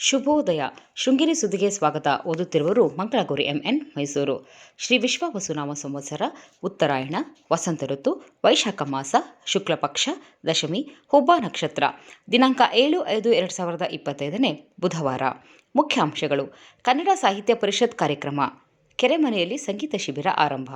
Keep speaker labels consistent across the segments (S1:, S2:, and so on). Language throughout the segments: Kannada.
S1: ಶುಭೋದಯ. ಶೃಂಗೇರಿ ಸುದ್ದಿಗೆ ಸ್ವಾಗತ. ಓದುತ್ತಿರುವರು ಮಂಗಳಗೌರಿ, ಎಂಎನ್ ಮೈಸೂರು. ಶ್ರೀ ವಿಶ್ವ ವಸುನಾಮ ಸಂವತ್ಸರ, ಉತ್ತರಾಯಣ, ವಸಂತ ಋತು, ವೈಶಾಖ ಮಾಸ ಶುಕ್ಲಪಕ್ಷ ದಶಮಿ, ಹುಬ್ಬ ನಕ್ಷತ್ರ. ದಿನಾಂಕ ಏಳು ಐದು ಎರಡು ಸಾವಿರದ ಇಪ್ಪತ್ತೈದನೇ ಬುಧವಾರ. ಮುಖ್ಯಾಂಶಗಳು. ಕನ್ನಡ ಸಾಹಿತ್ಯ ಪರಿಷತ್ ಕಾರ್ಯಕ್ರಮ. ಕೆರೆಮನೆಯಲ್ಲಿ ಸಂಗೀತ ಶಿಬಿರ ಆರಂಭ.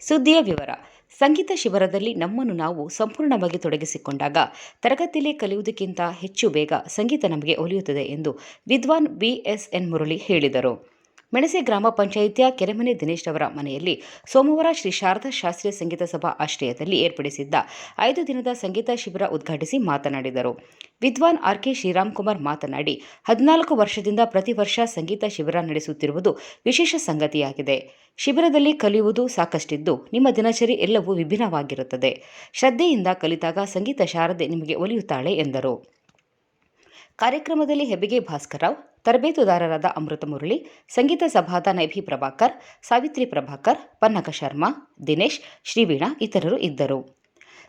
S1: ಸುದ್ದಿಯ ವಿವರ. ಸಂಗೀತ ಶಿಬಿರದಲ್ಲಿ ನಮ್ಮನ್ನು ನಾವು ಸಂಪೂರ್ಣವಾಗಿ ತೊಡಗಿಸಿಕೊಂಡಾಗ ತರಗತಿಯಲ್ಲಿ ಕಲಿಯುವುದಕ್ಕಿಂತ ಹೆಚ್ಚು ಬೇಗ ಸಂಗೀತ ನಮಗೆ ಒಲಿಯುತ್ತದೆ ಎಂದು ವಿದ್ವಾನ್ ಬಿಎಸ್ಎನ್ ಮುರಳಿ ಹೇಳಿದರು. ಮೆಣಸೆ ಗ್ರಾಮ ಪಂಚಾಯಿತಿಯ ಕೆರೆಮನೆ ದಿನೇಶ್ ಅವರ ಮನೆಯಲ್ಲಿ ಸೋಮವಾರ ಶ್ರೀ ಶಾರದಾ ಶಾಸ್ತ್ರೀಯ ಸಂಗೀತ ಸಭಾ ಆಶ್ರಯದಲ್ಲಿ ಏರ್ಪಡಿಸಿದ್ದ ಐದು ದಿನದ ಸಂಗೀತ ಶಿಬಿರ ಉದ್ಘಾಟಿಸಿ ಮಾತನಾಡಿದರು. ವಿದ್ವಾನ್ ಆರ್ ಕೆ ಶ್ರೀರಾಮ್ಕುಮಾರ್ ಮಾತನಾಡಿ, ಹದಿನಾಲ್ಕು ವರ್ಷದಿಂದ ಪ್ರತಿ ವರ್ಷ ಸಂಗೀತ ಶಿಬಿರ ನಡೆಸುತ್ತಿರುವುದು ವಿಶೇಷ ಸಂಗತಿಯಾಗಿದೆ. ಶಿಬಿರದಲ್ಲಿ ಕಲಿಯುವುದು ಸಾಕಷ್ಟಿದ್ದು, ನಿಮ್ಮ ದಿನಚರಿ ಎಲ್ಲವೂ ವಿಭಿನ್ನವಾಗಿರುತ್ತದೆ. ಶ್ರದ್ಧೆಯಿಂದ ಕಲಿತಾಗ ಸಂಗೀತ ಶಾರದೆ ನಿಮಗೆ ಒಲಿಯುತ್ತಾಳೆ ಎಂದರು. ಕಾರ್ಯಕ್ರಮದಲ್ಲಿ ಹೆಬ್ಬಿಗೆ ಭಾಸ್ಕರರಾವ್ ತರಬೇತುದಾರರಾದ ಅಮೃತ ಮುರಳಿ, ಸಂಗೀತ ಸಭಾದ ನೈಭಿ ಪ್ರಭಾಕರ್, ಸಾವಿತ್ರಿ ಪ್ರಭಾಕರ್, ಪನ್ನಕ ಶರ್ಮಾ, ದಿನೇಶ್, ಶ್ರೀವೀಣಾ ಇತರರು ಇದ್ದರು.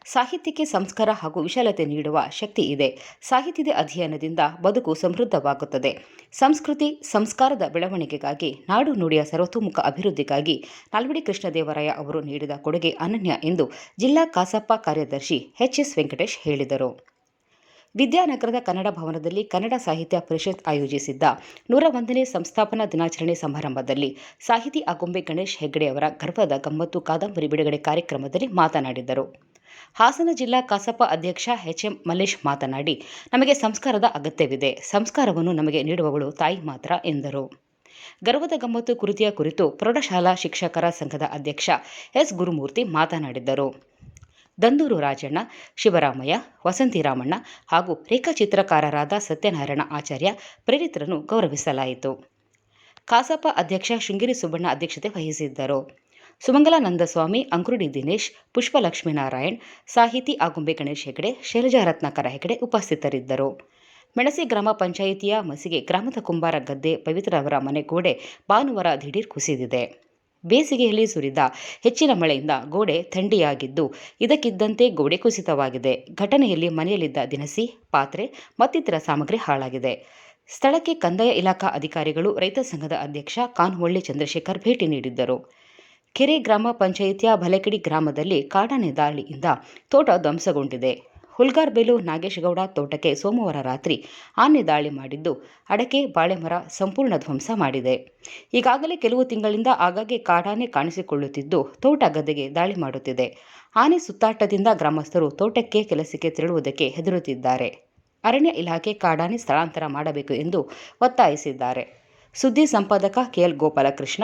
S1: ಸಾಹಿತ್ಯಕ್ಕೆ ಸಂಸ್ಕಾರ ಹಾಗೂ ವಿಶಾಲತೆ ನೀಡುವ ಶಕ್ತಿ ಇದೆ. ಸಾಹಿತ್ಯದ ಅಧ್ಯಯನದಿಂದ ಬದುಕು ಸಮೃದ್ಧವಾಗುತ್ತದೆ. ಸಂಸ್ಕೃತಿ, ಸಂಸ್ಕಾರದ ಬೆಳವಣಿಗೆಗಾಗಿ, ನಾಡು ನುಡಿಯ ಸರ್ವತೋಮುಖ ಅಭಿವೃದ್ಧಿಗಾಗಿ ನಾಲ್ವಡಿ ಕೃಷ್ಣದೇವರಾಯ ಅವರು ನೀಡಿದ ಕೊಡುಗೆ ಅನನ್ಯ ಎಂದು ಜಿಲ್ಲಾ ಕಸಾಪ ಕಾರ್ಯದರ್ಶಿ ಎಚ್ ಎಸ್ ವೆಂಕಟೇಶ್ ಹೇಳಿದರು. ವಿದ್ಯಾನಗರದ ಕನ್ನಡ ಭವನದಲ್ಲಿ ಕನ್ನಡ ಸಾಹಿತ್ಯ ಪರಿಷತ್ ಆಯೋಜಿಸಿದ್ದ ನೂರ ಒಂದನೇ ಸಂಸ್ಥಾಪನಾ ದಿನಾಚರಣೆ ಸಮಾರಂಭದಲ್ಲಿ ಸಾಹಿತಿ ಆಗುಂಬೆ ಗಣೇಶ್ ಹೆಗ್ಡೆ ಅವರ ಗರ್ಭದ ಗಮ್ಮತ್ತು ಕಾದಂಬರಿ ಬಿಡುಗಡೆ ಕಾರ್ಯಕ್ರಮದಲ್ಲಿ ಮಾತನಾಡಿದರು. ಹಾಸನ ಜಿಲ್ಲಾ ಕಸಾಪ ಅಧ್ಯಕ್ಷ ಎಚ್ಎಂ ಮಲ್ಲೇಶ್ ಮಾತನಾಡಿ, ನಮಗೆ ಸಂಸ್ಕಾರದ ಅಗತ್ಯವಿದೆ. ಸಂಸ್ಕಾರವನ್ನು ನಮಗೆ ನೀಡುವವಳು ತಾಯಿ ಮಾತ್ರ ಎಂದರು. ಗರ್ವದ ಗಮ್ಮತ್ತು ಕೃತಿಯ ಕುರಿತು ಪ್ರೌಢಶಾಲಾ ಶಿಕ್ಷಕರ ಸಂಘದ ಅಧ್ಯಕ್ಷ ಎಸ್. ಗುರುಮೂರ್ತಿ ಮಾತನಾಡಿದ್ದರು ದಂದೂರು ರಾಜಣ್ಣ, ಶಿವರಾಮಯ್ಯ ವಸಂತಿ ರಾಮಣ್ಣ ಹಾಗೂ ರೇಖಾಚಿತ್ರಕಾರರಾದ ಸತ್ಯನಾರಾಯಣ ಆಚಾರ್ಯ ಪ್ರೇರಿತರನ್ನು ಗೌರವಿಸಲಾಯಿತು. ಕಾಸಪ ಅಧ್ಯಕ್ಷ ಶೃಂಗೇರಿ ಸುಬ್ಬಣ್ಣ ಅಧ್ಯಕ್ಷತೆ ವಹಿಸಿದ್ದರು. ಸುಮಂಗಲಾನಂದಸ್ವಾಮಿ ಅಂಕುರುಡಿ ದಿನೇಶ್, ಪುಷ್ಪಲಕ್ಷ್ಮೀನಾರಾಯಣ್, ಸಾಹಿತಿ ಆಗುಂಬೆ ಗಣೇಶ್ ಹೆಗಡೆ, ಶೈಲಜಾ ರತ್ನಾಕರ ಹೆಗಡೆ ಉಪಸ್ಥಿತರಿದ್ದರು. ಮೆಣಸೆ ಗ್ರಾಮ ಪಂಚಾಯಿತಿಯ ಮಸಿಗೆ ಗ್ರಾಮದ ಕುಂಬಾರ ಗದ್ದೆ ಪವಿತ್ರವರ ಮನೆ ಗೋಡೆ ಭಾನುವಾರ ದಿಢೀರ್ ಕುಸಿದಿದೆ. ಬೇಸಿಗೆಯಲ್ಲಿ ಸುರಿದ ಹೆಚ್ಚಿನ ಮಳೆಯಿಂದ ಗೋಡೆ ಥಂಡಿಯಾಗಿದ್ದು, ಇದಕ್ಕಿದ್ದಂತೆ ಗೋಡೆ ಕುಸಿತವಾಗಿದೆ. ಘಟನೆಯಲ್ಲಿ ಮನೆಯಲ್ಲಿದ್ದ ದಿನಸಿ, ಪಾತ್ರೆ ಮತ್ತಿತರ ಸಾಮಗ್ರಿ ಹಾಳಾಗಿದೆ. ಸ್ಥಳಕ್ಕೆ ಕಂದಾಯ ಇಲಾಖಾ ಅಧಿಕಾರಿಗಳು, ರೈತ ಸಂಘದ ಅಧ್ಯಕ್ಷ ಕಾನ್ಹೊಳ್ಳಿ ಚಂದ್ರಶೇಖರ್ ಭೇಟಿ ನೀಡಿದ್ದರು. ಕೆರೆ ಗ್ರಾಮ ಪಂಚಾಯಿತಿಯ ಭಲೆಕಿಡಿ ಗ್ರಾಮದಲ್ಲಿ ಕಾಡಾನೆ ದಾಳಿಯಿಂದ ತೋಟ ಧ್ವಂಸಗೊಂಡಿದೆ. ಹುಲ್ಗಾರ್ಬೇಲು ನಾಗೇಶಗೌಡ ತೋಟಕ್ಕೆ ಸೋಮವಾರ ರಾತ್ರಿ ಆನೆ ದಾಳಿ ಮಾಡಿದ್ದು, ಅಡಕೆ, ಬಾಳೆಮರ ಸಂಪೂರ್ಣ ಧ್ವಂಸ ಮಾಡಿದೆ. ಈಗಾಗಲೇ ಕೆಲವು ತಿಂಗಳಿಂದ ಆಗಾಗ್ಗೆ ಕಾಡಾನೆ ಕಾಣಿಸಿಕೊಳ್ಳುತ್ತಿದ್ದು, ತೋಟ ಗದ್ದೆಗೆ ದಾಳಿ ಮಾಡುತ್ತಿದೆ. ಆನೆ ಸುತ್ತಾಟದಿಂದ ಗ್ರಾಮಸ್ಥರು ತೋಟಕ್ಕೆ ಕೆಲಸಕ್ಕೆ ತೆರಳುವುದಕ್ಕೆ ಹೆದರುತ್ತಿದ್ದಾರೆ. ಅರಣ್ಯ ಇಲಾಖೆ ಕಾಡಾನೆ ಸ್ಥಳಾಂತರ ಮಾಡಬೇಕು ಎಂದು ಒತ್ತಾಯಿಸಿದ್ದಾರೆ. ಸುದ್ದಿ ಸಂಪಾದಕ ಕೆಎಲ್ ಗೋಪಾಲಕೃಷ್ಣ